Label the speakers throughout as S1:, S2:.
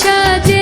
S1: সাজে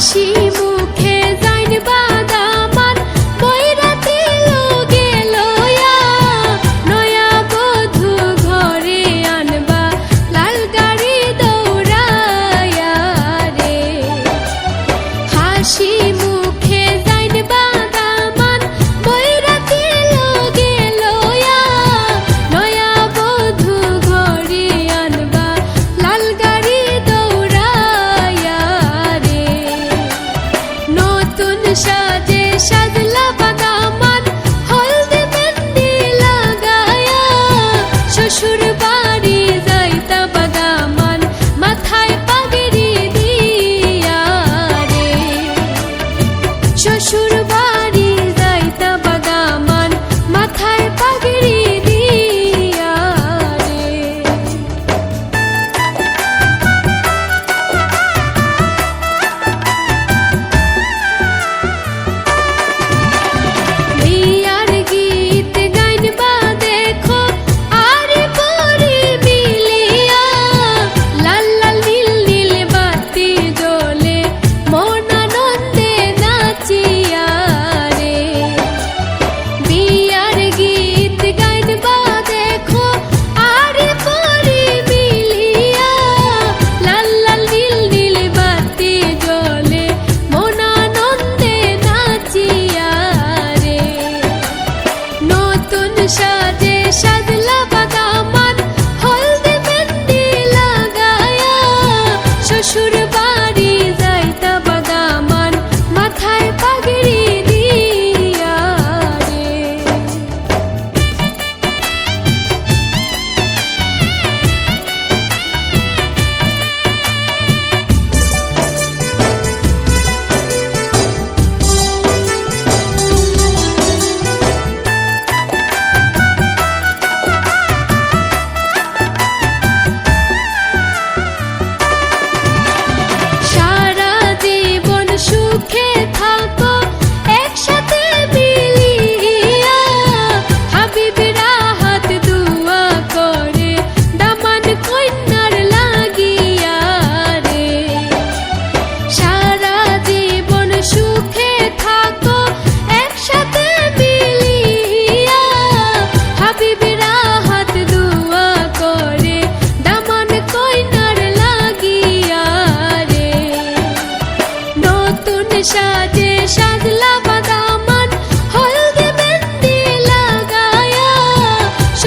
S1: 心。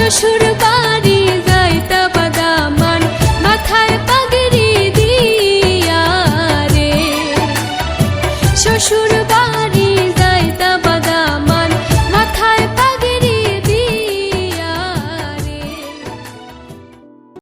S1: শ্বশুর বাড়ি যাইতা বাদামান মাথায় পাগড়ি দিয়া রে। শ্বশুর বাড়ি